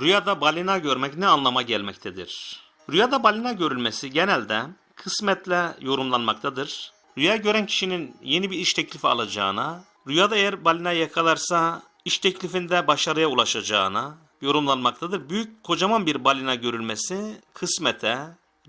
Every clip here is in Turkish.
Rüyada balina görmek ne anlama gelmektedir? Rüyada balina görülmesi genelde kısmetle yorumlanmaktadır. Rüya gören kişinin yeni bir iş teklifi alacağına, rüyada eğer balina yakalarsa iş teklifinde başarıya ulaşacağına yorumlanmaktadır. Büyük kocaman bir balina görülmesi kısmete,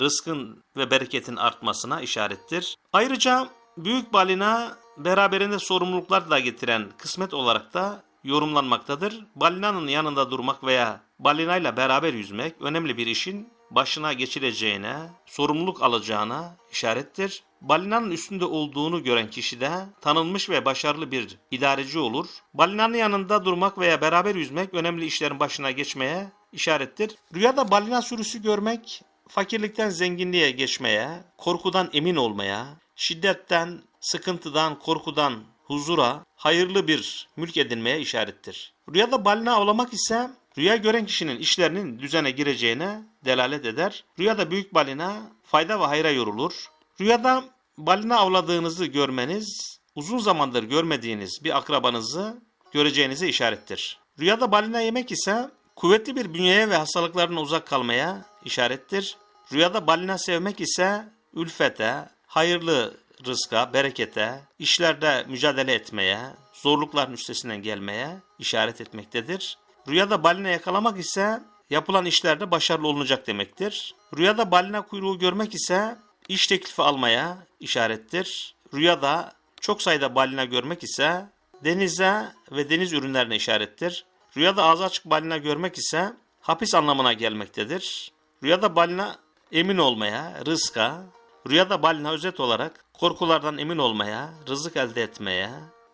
rızkın ve bereketin artmasına işarettir. Ayrıca büyük balina beraberinde sorumluluklar da getiren kısmet olarak da yorumlanmaktadır. Balinanın yanında durmak veya balinayla beraber yüzmek önemli bir işin başına geçileceğine, sorumluluk alacağına işarettir. Balinanın üstünde olduğunu gören kişi de tanınmış ve başarılı bir idareci olur. Balinanın yanında durmak veya beraber yüzmek önemli işlerin başına geçmeye işarettir. Rüyada balina sürüsü görmek fakirlikten zenginliğe geçmeye, korkudan emin olmaya, şiddetten, sıkıntıdan, korkudan huzura, hayırlı bir mülk edinmeye işarettir. Rüyada balina avlamak ise rüya gören kişinin işlerinin düzene gireceğine delalet eder. Rüyada büyük balina fayda ve hayra yorulur. Rüyada balina avladığınızı görmeniz uzun zamandır görmediğiniz bir akrabanızı göreceğinize işarettir. Rüyada balina yemek ise kuvvetli bir bünyeye ve hastalıklarına uzak kalmaya işarettir. Rüyada balina sevmek ise ülfete, hayırlı rızka, berekete, işlerde mücadele etmeye, zorlukların üstesinden gelmeye işaret etmektedir. Rüyada balina yakalamak ise yapılan işlerde başarılı olunacak demektir. Rüyada balina kuyruğu görmek ise iş teklifi almaya işarettir. Rüyada çok sayıda balina görmek ise denize ve deniz ürünlerine işarettir. Rüyada ağzı açık balina görmek ise hapis anlamına gelmektedir. Rüyada balina emin olmaya, rızka, rüyada balina özet olarak korkulardan emin olmaya, rızık elde etmeye,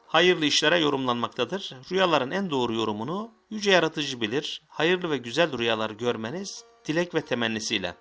hayırlı işlere yorumlanmaktadır. Rüyaların en doğru yorumunu yüce yaratıcı bilir. Hayırlı ve güzel rüyalar görmeniz dilek ve temennisiyle.